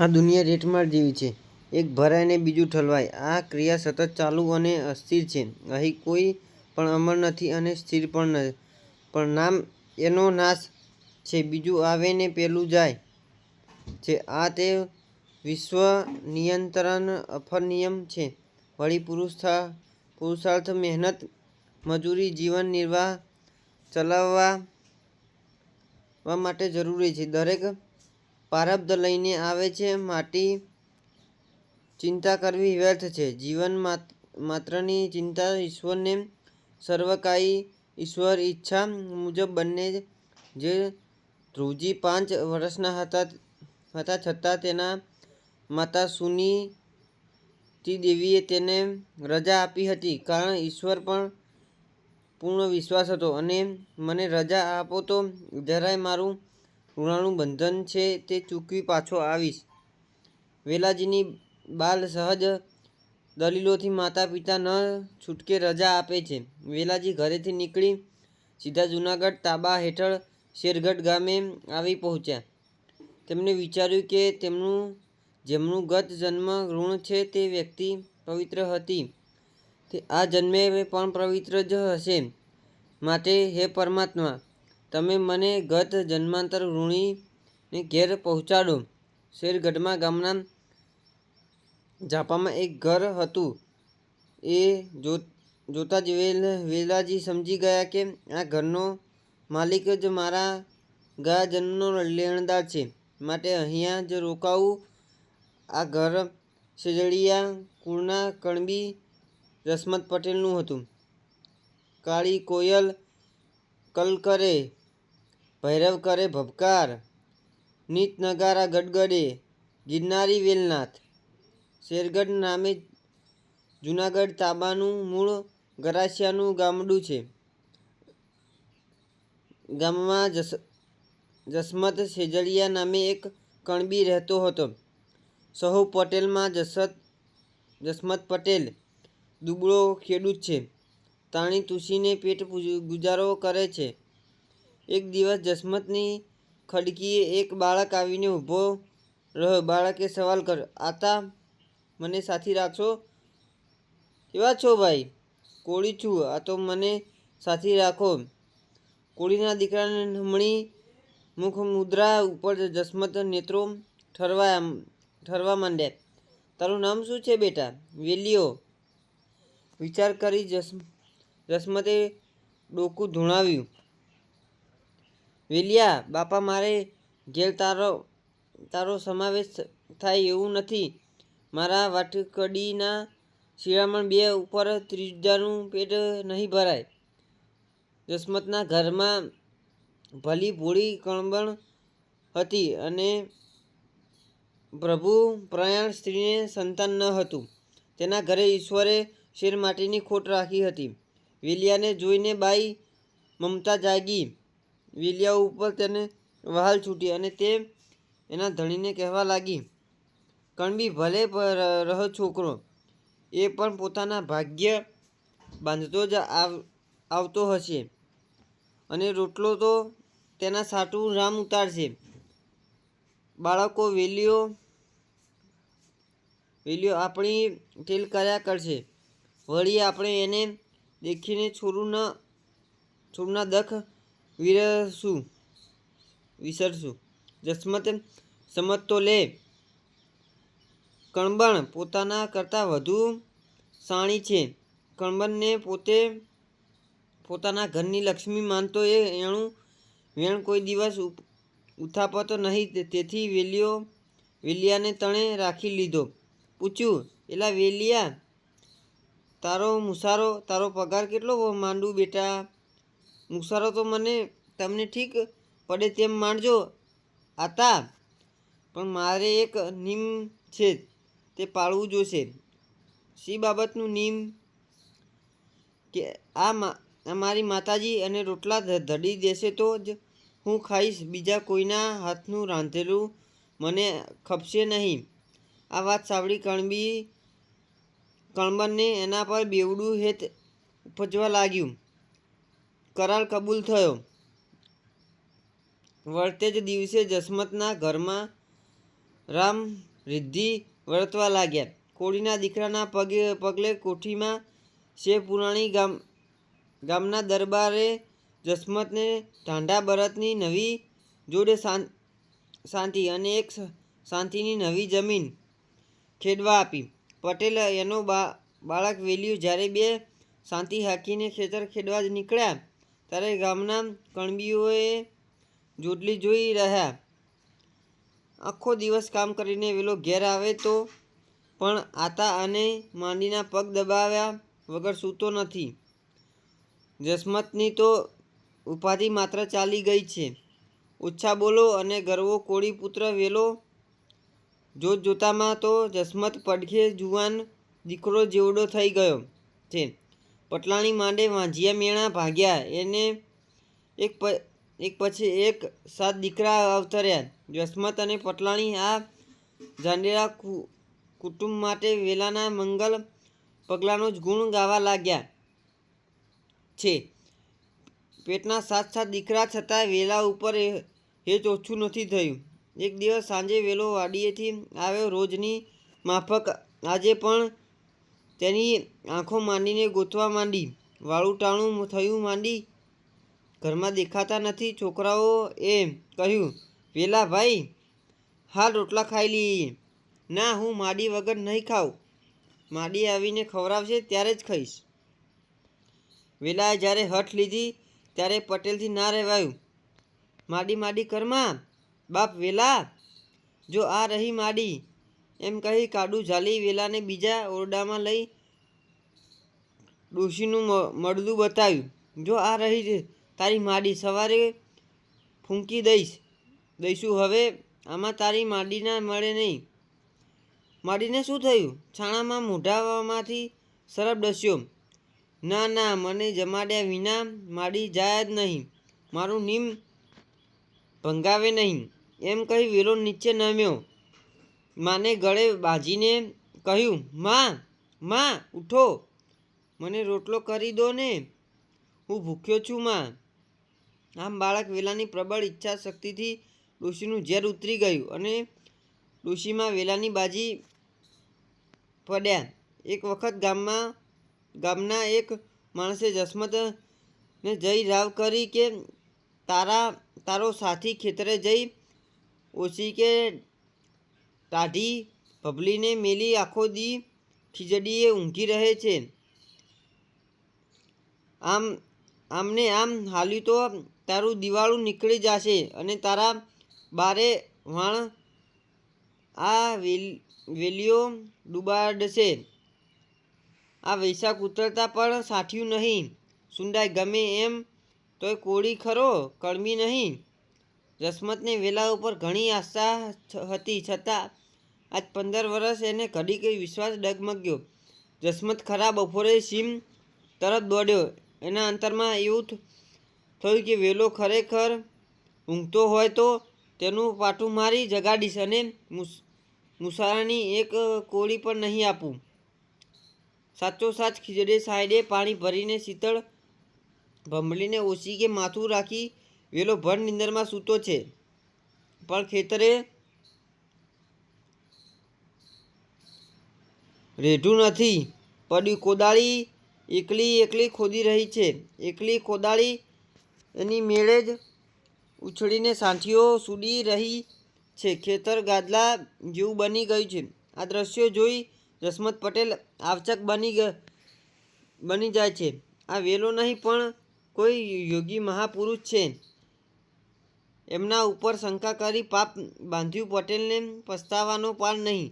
આ દુનિયા રેટમાળ જેવી છે. એક ભરાય ને બીજું ઠલવાય. આ ક્રિયા સતત ચાલુ અને અસ્થિર છે. અહીં કોઈ પણ અમર નથી અને સ્થિર પણ નથી પણ નામ એનો નાશ છે. બીજું આવે ને પેલું જાય છે. આ તે વિશ્વ નિયંત્રણ અફર નિયમ છે. વળી પુરુષા પુરુષાર્થ, મહેનત, મજૂરી, જીવન નિર્વાહ ચલાવવા માટે જરૂરી છે. દરેક પ્રારબ્ધ લઈને આવે છે, માટી ચિંતા કરવી વ્યર્થ છે. જીવન માત- માત્રની ચિંતા ઈશ્વરને સર્વકાયી ઈશ્વર ઈચ્છા મુજબ બંને જે ધ્રુવજી પાંચ વર્ષના હતા હતા છતાં તેના માતા સુનીતિ દેવીએ તેને રજા આપી હતી. કારણ ઈશ્વર પણ પૂર્ણ વિશ્વાસ હતો અને મને રજા આપો તો જરાય મારું ઋણાનું બંધન છે તે ચૂકવી પાછો આવીશ. વેલાજીની બાલ સહજ દલીલોથી માતા પિતા ન છૂટકે રજા આપે છે. વેલાજી ઘરેથી નીકળી સીધા જૂનાગઢ તાબા હેઠળ શેરગઢ ગામે આવી પહોંચ્યા. તેમણે વિચાર્યું કે તેમનું જેમનું ગત જન્મ ઋણ છે તે વ્યક્તિ પવિત્ર હતી. તે આ જન્મે પણ પવિત્ર જ હશે. માટે હે પરમાત્મા તમે મને ગત જન્માંતર ઋણીને ઘેર પહોંચાડો. શેરગઢમાં ગામના ઝાપામાં એક ઘર હતું. એ જોતા જ વેલ, વેલાજી સમજી ગયા કે આ ઘરનો માલિક જ મારા ગયા જન્મનો લેણદાર છે. માટે અહીંયા જ રોકાવું. આ ઘર સેજડિયા કુળના, કણબી, રસમત પટેલનું હતું. કાળી કોયલ કલ કરે, ભૈરવ કરે ભભકાર, નીત નગારા ગડગડે, ગિરનારી વેલનાથ. શેરગઢ નામે જૂનાગઢ તાબાનું મૂળ ગરાસિયાનું ગામડું છે. ગામમાં જસ, જસમત સેજળિયા નામે એક કણબી રહેતો હતો. સહુ પટેલમાં જસત, જસમત પટેલ દુબળો ખેડૂત છે. તાણી તુસીને પેટ ગુજારો કરે છે. એક દિવસ જસમતની ખડકીએ એક બાળક આવીને ઊભો રહ્યો. બાળકે સવાલ કર્યો, આતા, મને સાથી રાખશો? કેવા છો ભાઈ? કોળી છું, આ તો મને સાથી રાખો. કોળીના દીકરાને નમણી મુખ મુદ્રા ઉપર જસમત નેત્રો ઠરવા ઠરવા માંડ્યા. તારું નામ શું છે બેટા? વેલીઓ? વિચાર કરી જસ જસમતે ડોકું ધૂણાવ્યું. વેલિયા, બાપા મારે ઘેર તારો તારો સમાવેશ થાય એવું નથી. મારા વાટકડીના શિરામણ બે ઉપર ત્રીજાનું પેટ નહીં ભરાય. જસમતના ઘરમાં ભલી ભોળી કણબણ હતી અને પ્રભુ પ્રયાણ સ્ત્રીને સંતાન ન હતું. તેના ઘરે ઈશ્વરે શેર માટીની ખોટ રાખી હતી. વેલિયાને જોઈને બાઈ મમતા જાગી. વિલિયા ઉપર તેને વહાલ છૂટી અને તે એના ધણીને કહેવા લાગી, કણબી, ભલે પ- રહ છોકરો, એ પણ પોતાના ભાગ્ય બાંધતો જ આવ, આવતો હશે અને રોટલો તો તેના સાટું રામ ઉતારશે. બાળકો વેલીઓ વેલીઓ આપણી ટેલ કર્યા કરશે. વળી આપણે એને દેખીને છોરુના છોરુના દખ વિરસું, વિસરશું. જસમત સમજતો લે. કણબણ પોતાના કરતાં વધુ સાણી છે. કણબણને પોતે પોતાના ઘરની લક્ષ્મી માનતો એ એણું વેણ કોઈ દિવસ ઉથાપતો નહીં. તેથી વેલીઓ, વેલિયાને તણે રાખી લીધો. પૂછ્યું, એલા વેલિયા તારો મુસારો, તારો પગાર કેટલો માંડું બેટા? મુસારો તો મને તમને ઠીક પડે તેમ માંડજો આતા, પણ મારે એક નિમ છે, તે પાળવું જોશે. શી બાબતનું નિમ કે આ મા મારી માતાજી અને રોટલા ધડી દેશે તો જ હું ખાઈશ, બીજા કોઈના હાથનું રાંધેલું મને ખપશે નહીં. આ વાત સાંભળી કણબી કણબનને એના પર બેવડું હેત ઉપજવા લાગ્યું. કરાર કબૂલ થયો. વર્તે જ દિવસે જસમતના ઘરમાં રામ રિદ્ધિ વર્તવા લાગ્યા. કોળીના દીકરાના પગે, પગલે કોઠીમાં શેપુરાણી ગામ, ગામના દરબારે જસમતને ઢાંઢા બરતની નવી જોડે શાંતિ અને એક શાંતિની નવી જમીન ખેડવા આપી. પટેલ એનો બા, બાળક વેલ્યું જ્યારે બે શાંતિ હાકીને ખેતર ખેડવા જ નીકળ્યા, ત્યારે ગામના કણબીઓએ જોડલી જોઈ રહ્યા. આખો દિવસ કામ કરીને વેલો ઘેર આવે તો પણ આતા અને માંડીના પગ દબાવ્યા વગર સૂતો નથી. જસમતની તો ઉપાધિ માત્ર ચાલી ગઈ છે. ઓછા બોલો અને ગરવો કોળી પુત્ર વેલો જોત જોતામાં તો જસમત પડખે જુવાન દીકરો જેવડો થઈ ગયો છે. પટલાણી માંડે વાંઝિયા મેણા ભાગ્યા. એને એક પ, એક પછી એક સાત દીકરા અવતર્યા. જસમત અને પટલાણી આ જાંડેરા કુટુંબ માટે વેલાના મંગલ પગલાંનો જ ગુણ ગાવા લાગ્યા છે. પેટના સાત સાત દીકરા છતાં વેલા ઉપર એ હેચ ઓછું નથી થયું. એક દિવસ સાંજે વેલો વાડીએથી આવ્યો રોજની માફક. આજે પણ તેની આંખો માંડીને ગોતવા માંડી. વાળું ટાણું થયું માંડી. ઘરમાં દેખાતા નથી છોકરાઓ એ કહ્યું. વેલા ભાઈ, હાલ રોટલા ખાઈ લઈએ. ના, હું માડી વગર નહીં ખાઉં. માડી આવીને ખવડાવશે ત્યારે જ ખાઈશ. વેલાએ જ્યારે હઠ લીધી ત્યારે પટેલથી ના રહેવાયું. માડી માડી કરમાં બાપ વેલા, જો આ રહી માડી, એમ કહી કાડું ઝાલી વેલાને બીજા ઓરડામાં લઈ ડોશીનું મળદું બતાવ્યું. જો આ રહી તારી માડી સવારે ફૂંકી દઈશ, દઈશું હવે, આમાં તારી માડીના મળે નહીં. માડીને શું થયું? છાણામાં મોઢામાંથી સરપ ડસ્યો. ના ના, મને જમાડ્યા વિના માડી જાય જ નહીં. મારું નીમ ભંગાવે નહીં. એમ કહી વેલો નીચે નમ્યો. માને ગળે બાજીને કહ્યું, માં માં, ઉઠો. મને રોટલો કરી દો ને. હું ભૂખ્યો છું, માં. આમ બાળક વેલાની પ્રબળ ઈચ્છા શક્તિથી ડોશીનું ઝેર ઉતરી ગયું અને ડોશીમાં વેલાની બાજી પડ્યા. એક વખત ગામમાં, ગામના એક માણસે જસમતને જઈ રાવ કરી કે, તારા, તારો સાથી ખેતરે જઈ ઓછી કે ટાઢી ભભલીને મેલી આખો દી ખીજડીએ ઊંઘી રહે છે આમ આમને આમ હાલ્યું તો તારું દિવાળું નીકળી જશે અને તારા બારે વાણ આ વેલ વેલીઓ ડૂબાડશે આ વૈશાખ ઉતરતા પણ સાઠ્યું નહીં સુંદાય ગમે એમ તોય કોળી ખરો કળમી નહીં જસમતને વેલા ઉપર ઘણી આશા હતી, છતાં આજ પંદર વર્ષ એને ઘડી કઈ વિશ્વાસ ડગમગ્યો. જસમત ખરા બપોરે સીમ તરત દોડ્યો. એના અંતરમાં એવું થયું કે વેલો ખરેખર ઊંઘતો હોય તો તેનું પાટું મારી જગાડીશ અને મુસ, મુસારાની એક કોળી પણ નહીં આપું. સાચો સાચ ખીજડે સાઈડે પાણી ભરીને શીતળ ભંભળીને ઓછી કે માથું રાખી વેલો ભર નિંદરમાં સૂતો છે. પણ ખેતરે રેઢું નથી. પડ્યું કોદાળી એકલી એકલી ખોદી રહી છે. એકલી કોદાળી એની મેળે જ ઉછળીને સાંઠીઓ સૂડી રહી છે. ખેતર ગાદલા જેવું બની ગયું છે. આ દ્રશ્યો જોઈ જસમત પટેલ આવચક બની બની જાય છે. આ વેલો નહીં, પણ કોઈ યોગી મહાપુરુષ છે. એમના ઉપર શંકા કરી પાપ બાંધ્યું પટેલને પસ્તાવાનો પાર નહીં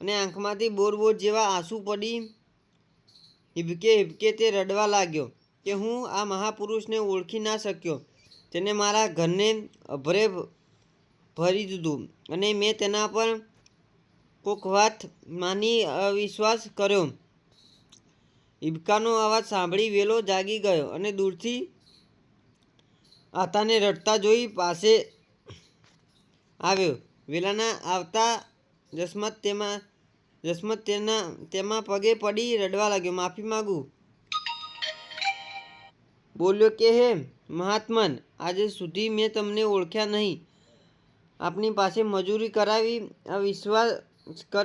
અને આંખમાંથી બોર બોર જેવા આંસુ પડી હિબકે હિબકે તે રડવા લાગ્યો કે હું આ મહાપુરુષને ઓળખી ના શક્યો. તેને મારા ઘરને અભરે ભરી દીધું અને મેં તેના પર કોક વાત માની અવિશ્વાસ કર્યો. હિબકાનો અવાજ સાંભળી વેલો જાગી ગયો અને દૂરથી આતાને રડતા જોઈ પાસે આવ્યો. વેલાના આવતા જસમત તેમાં, જસમત તેના, તેમાં પગે પડી રડવા લાગ્યો. માફી માગું. બોલ્યો કે, હે મહાત્મન, આજે સુધી મેં તમને ઓળખ્યા નહીં. આપની પાસે મજૂરી કરાવી, આ વિશ્વાસ કરે